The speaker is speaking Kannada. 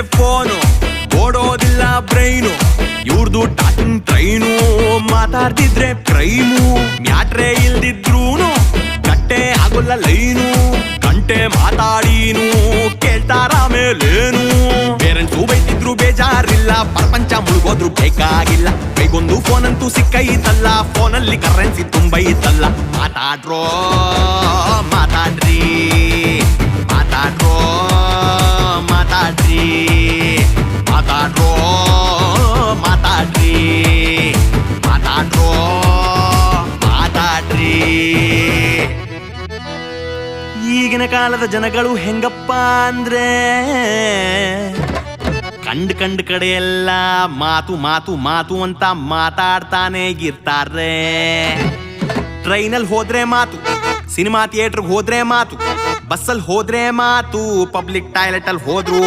ಗಂಟೆ ಫೋನು, ಓಡೋದಿಲ್ಲ ಬ್ರೈನು. ಇವ್ರದು ಟಾಕಿಂಗ್ ಟ್ರೈನು, ಮಾತಾಡ್ತಿದ್ರೆ ಕ್ರೈಮು. ಮ್ಯಾಟ್ರೆ ಇಲ್ದಿದ್ರೂನು ಕಟ್ಟೆ ಆಗೋಲ್ಲ ಲೈನು. ಗಂಟೆ ಮಾತಾಡೀನು, ಕೇಳ್ತಾರ ಮೇಲೇನು. ಪೇರೆಂಟ್ಸು ಬೈತಿದ್ರು ಬೇಜಾರಿಲ್ಲ, ಪ್ರಪಂಚ ಮುಳುಗೋದ್ರು ಬೇಕಾಗಿಲ್ಲ. ಕೈಗೊಂದು ಫೋನ್ ಅಂತೂ ಸಿಕ್ಕೈತಲ್ಲ, ಫೋನಲ್ಲಿ ಕರೆನ್ಸಿ ತುಂಬೈತಲ್ಲ. ಮಾತಾಡ್ರಿ. ಮಾತಾಡ್ರಿ ಈಗಿನ ಕಾಲದ ಜನಗಳು ಹೆಂಗಪ್ಪ ಅಂದ್ರೆ ಕಂಡ್ ಕಂಡ್ ಕಡೆ ಎಲ್ಲ ಮಾತು ಮಾತು ಮಾತು ಅಂತ ಮಾತಾಡ್ತಾನೆ ಇರ್ತಾರೆ. ಟ್ರೈನಲ್ಲಿ ಹೋದ್ರೆ ಮಾತು. ಸಿನಿಮಾ ಥಿಯೇಟರ್ಗೆ ಹೋದ್ರೆ ಮಾತು ಬಸ್ಸಲ್ಲಿ ಹೋದ್ರೆ ಮಾತು ಪಬ್ಲಿಕ್ ಟಾಯ್ಲೆಟ್ ಅಲ್ಲಿ ಹೋದ್ರು